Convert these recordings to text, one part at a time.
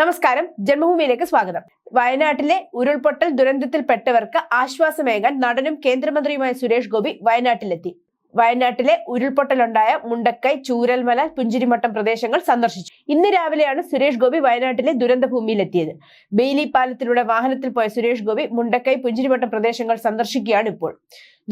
നമസ്കാരം ജന്മഭൂമിയിലേക്ക് സ്വാഗതം. വയനാട്ടിലെ ഉരുൾപൊട്ടൽ ദുരന്തത്തിൽപ്പെട്ടവർക്ക് ആശ്വാസമേകാൻ നടനും കേന്ദ്രമന്ത്രിയുമായ സുരേഷ് ഗോപി വയനാട്ടിലെത്തി. വയനാട്ടിലെ ഉരുൾപൊട്ടലുണ്ടായ മുണ്ടക്കൈ ചൂരൽമല പുഞ്ചിരിമട്ടം പ്രദേശങ്ങൾ സന്ദർശിച്ചു. ഇന്ന് രാവിലെയാണ് സുരേഷ് ഗോപി വയനാട്ടിലെ ദുരന്ത ഭൂമിയിലെത്തിയത് ബെയിലി പാലത്തിലൂടെ വാഹനത്തിൽ പോയ സുരേഷ് ഗോപി മുണ്ടക്കൈ പുഞ്ചിരിമട്ടം പ്രദേശങ്ങൾ സന്ദർശിക്കുകയാണ് ഇപ്പോൾ.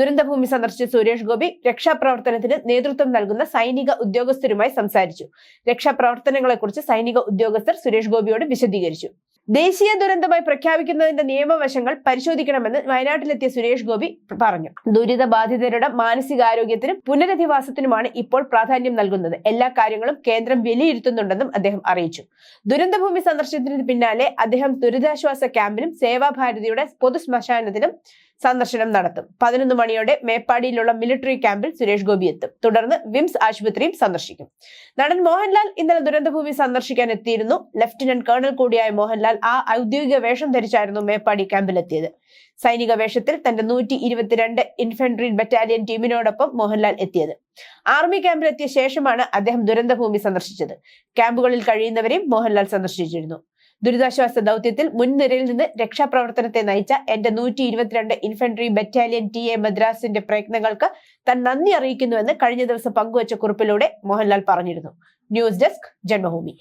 ദുരന്തഭൂമി സന്ദർശിച്ച സുരേഷ് ഗോപി രക്ഷാപ്രവർത്തനത്തിന് നേതൃത്വം നൽകുന്ന സൈനിക ഉദ്യോഗസ്ഥരുമായി സംസാരിച്ചു. രക്ഷാപ്രവർത്തനങ്ങളെക്കുറിച്ച് സൈനിക ഉദ്യോഗസ്ഥർ സുരേഷ് ഗോപിയോട് വിശദീകരിച്ചു. ദേശീയ ദുരന്തമായി പ്രഖ്യാപിക്കുന്നതിന്റെ നിയമവശങ്ങൾ പരിശോധിക്കണമെന്ന് വയനാട്ടിലെത്തിയ സുരേഷ് ഗോപി പറഞ്ഞു. ദുരിതബാധിതരുടെ മാനസികാരോഗ്യത്തിനും പുനരധിവാസത്തിനുമാണ് ഇപ്പോൾ പ്രാധാന്യം നൽകുന്നത്. എല്ലാ കാര്യങ്ങളും കേന്ദ്രം വിലയിരുത്തുന്നുണ്ടെന്നും അദ്ദേഹം അറിയിച്ചു. ദുരന്തഭൂമി സന്ദർശനത്തിന് പിന്നാലെ അദ്ദേഹം ദുരിതാശ്വാസ ക്യാമ്പിലും സേവാഭാരതിയുടെ പൊതു ശ്മശാനത്തിലും സന്ദർശനം നടത്തും. പതിനൊന്ന് മണിയോടെ മേപ്പാടിയിലുള്ള മിലിറ്ററി ക്യാമ്പിൽ സുരേഷ് ഗോപി എത്തും. തുടർന്ന് വിംസ് ആശുപത്രിയും സന്ദർശിക്കും. നടൻ മോഹൻലാൽ ഇന്നലെ ദുരന്തഭൂമി സന്ദർശിക്കാൻ എത്തിയിരുന്നു. ലഫ്റ്റനന്റ് കേണൽ കൂടിയായ മോഹൻലാൽ ആ ഔദ്യോഗിക വേഷം ധരിച്ചായിരുന്നു മേപ്പാടി ക്യാമ്പിലെത്തിയത് സൈനിക വേഷത്തിൽ തന്റെ നൂറ്റി ഇരുപത്തിരണ്ട് ഇൻഫൻട്രി ബറ്റാലിയൻ ടീമിനോടൊപ്പം മോഹൻലാൽ എത്തിയത്. ആർമി ക്യാമ്പിലെത്തിയ ശേഷമാണ് അദ്ദേഹം ദുരന്തഭൂമി സന്ദർശിച്ചത്. ക്യാമ്പുകളിൽ കഴിയുന്നവരെയും മോഹൻലാൽ സന്ദർശിച്ചിരുന്നു. ദുരിതാശ്വാസ ദൗത്യത്തിൽ മുൻനിരയിൽ നിന്ന് രക്ഷാപ്രവർത്തനത്തെ നയിച്ച എന്റെ നൂറ്റി ഇരുപത്തിരണ്ട് ഇൻഫൻട്രി ബറ്റാലിയൻ ടി എ മദ്രാസിന്റെ പ്രയത്നങ്ങൾക്ക് താൻ നന്ദി അറിയിക്കുന്നുവെന്ന് കഴിഞ്ഞ ദിവസം പങ്കുവച്ച കുറിപ്പിലൂടെ മോഹൻലാൽ പറഞ്ഞിരുന്നു. News desk Janmabhumi.